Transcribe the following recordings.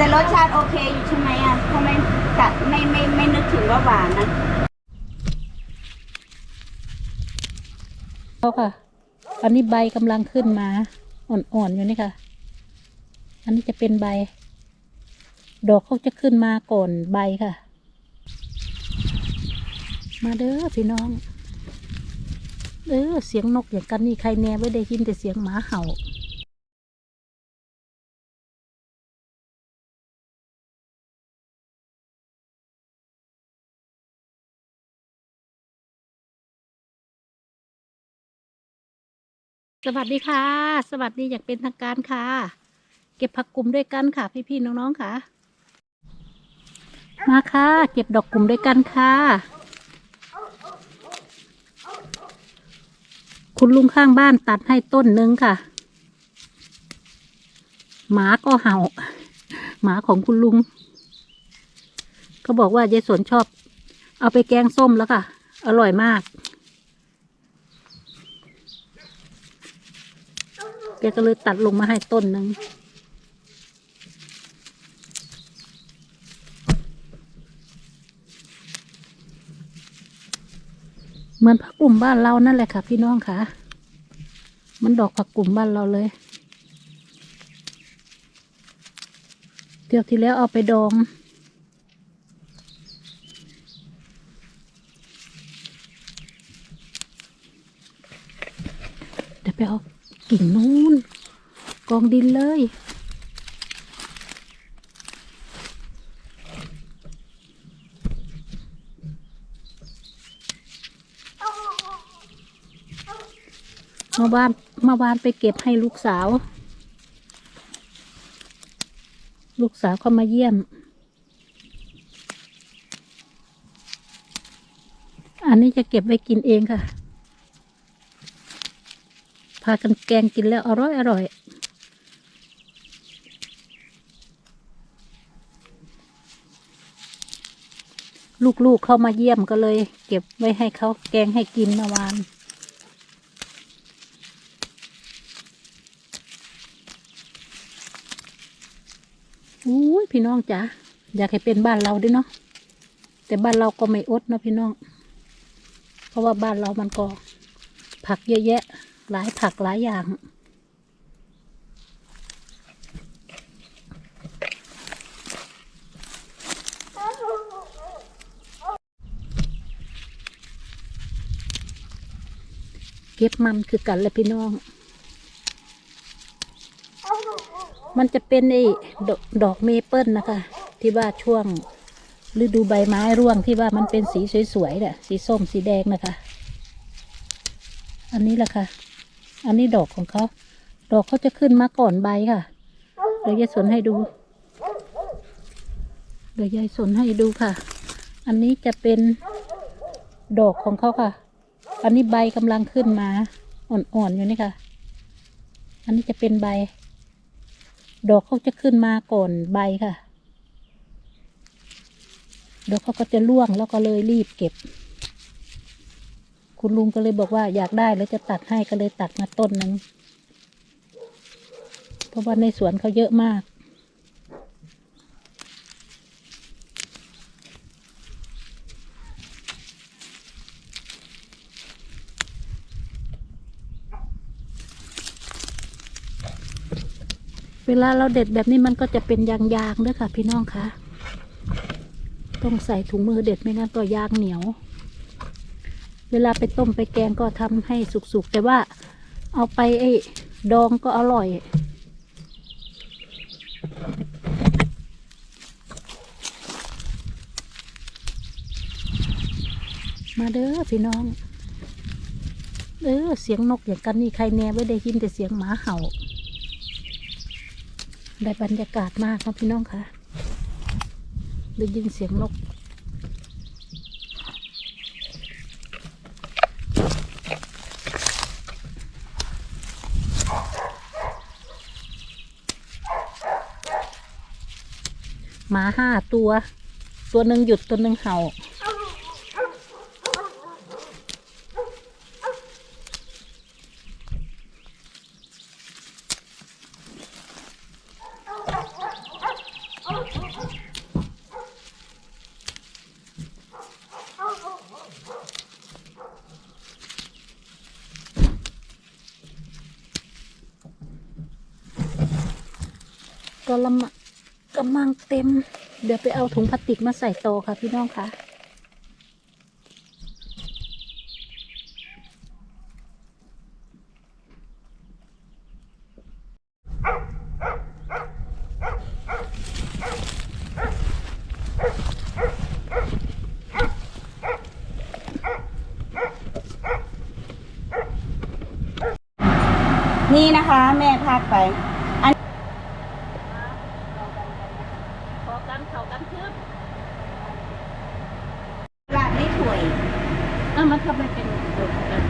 แต่รสชาติโอเคอยู่ใช่ไหมอะทำไมกัดไม่ไม่ไม่นึกถึงว่าหวานนะเขาค่ะอันนี้ใบกำลังขึ้นมา อ่อนๆอยู่นี่ค่ะ อันนี้จะเป็นใบ ดอกเขาจะขึ้นมาก่อนใบค่ะ มาเด้อพี่น้อง เออเสียงนกอย่างกันนี่ใครแน่ไม่ได้ยินแต่เสียงหมาเห่า สวัสดีค่ะ สวัสดีอยางเป็นทางการค่ะ เก็บผักกลุ่มด้วยกันค่ะ พี่ๆน้องๆค่ะ มาค่ะ เก็บดอกกลุ่มด้วยกันค่ะ คุณลุงข้างบ้านตัดให้ต้นหนึ่งค่ะ หมาก็เห่า หมาของคุณลุงเขาบอกว่ายายสวนชอบ เอาไปแกงส้มแล้วค่ะ อร่อยมาก แกก็เลยตัดลงมาให้ต้นหนึ่งเหมือนผักกลุ่มบ้านเรานั่นแหละค่ะ พี่น้องค่ะ มันดอกผักกลุ่มบ้านเราเลย เที่ยวที่แล้วเอาไปดอง เดี๋ยวไปเอา กิ่งนู้นกองดินเลย เมื่อวานเมื่อวานไปเก็บให้ลูกสาว ลูกสาวเขามาเยี่ยม อันนี้จะเก็บไว้กินเองค่ะ พากันแกงกินแล้วอร่อยอร่อยลูกๆเข้ามาเยี่ยมก็เลย เก็บไว้ให้เขาแกงให้กินเมื่อวานอุ้ยพี่น้องจ๋าอยากให้เป็นบ้านเราด้วยเนาะ แต่บ้านเราก็ไม่อดนะพี่น้อง เพราะว่าบ้านเรามันก็ผักเยอะแยะ หลายผักหลายอย่าง เก็บมันคือกันเลยพี่น้อง มันจะเป็นไอ้ดอกดอกเมเปิลนะคะ ที่ว่าช่วงฤดูใบไม้ร่วงที่ว่ามันเป็นสีสวยๆเนี่ยสีส้มสีแดงนะคะ อันนี้แหละค่ะ อันนี้ดอกของเขา ดอกเขาจะขึ้นมาก่อนใบค่ะเดี๋ยวยายสนให้ดู เดี๋ยวยายสนให้ดูค่ะ อันนี้จะเป็นดอกของเขาค่ะ อันนี้ใบกำลังขึ้นมา อ่อนๆอยู่นี่ค่ะ อันนี้จะเป็นใบ ดอกเขาจะขึ้นมาก่อนใบค่ะ ดอกเขาก็จะร่วงแล้วก็เลยรีบเก็บ คุณลุงก็เลยบอกว่าอยากได้แล้วจะตัดให้ก็เลยตัดมาต้นหนึ่งเพราะว่าในสวนเขาเยอะมากเวลาเราเด็ดแบบนี้มันก็จะเป็นยางๆด้วยค่ะ พี่น้องคะ ต้องใส่ถุงมือเด็ดไม่งั้นก็ยางเหนียว เวลาไปต้มไปแกงก็ทำให้สุกๆ แต่ว่าเอาไปไอ้ดองก็อร่อย มาเด้อพี่น้อง เออเสียงนกอย่างกันนี่ใครแน่ไม่ได้ยินแต่เสียงหมาเห่า ได้บรรยากาศมากครับพี่น้องคะได้ยินเสียงนก หมาห้าตัว ตัวหนึ่งหยุดตัวหนึ่งเห่า ก็ละมะ กำลังเต็ม เดี๋ยวไปเอาถุงพลาสติกมาใส่โตอค่ะพี่น้องค่ะ นี่นะคะ แม่พากไป ขอกันเขากันคืบ ลาดไม่ถ่วย อะมันทำไมเป็นโดดกัน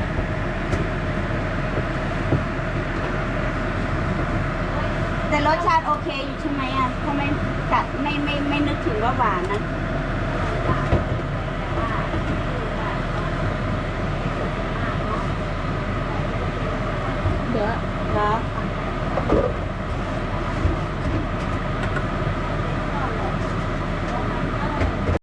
แต่ รสชาติโอเคอยู่ใช่ไหมอะทำไมกัดไม่ไม่ไม่นึกถึงว่าหวานนะเดี๋ยวเหรอเอ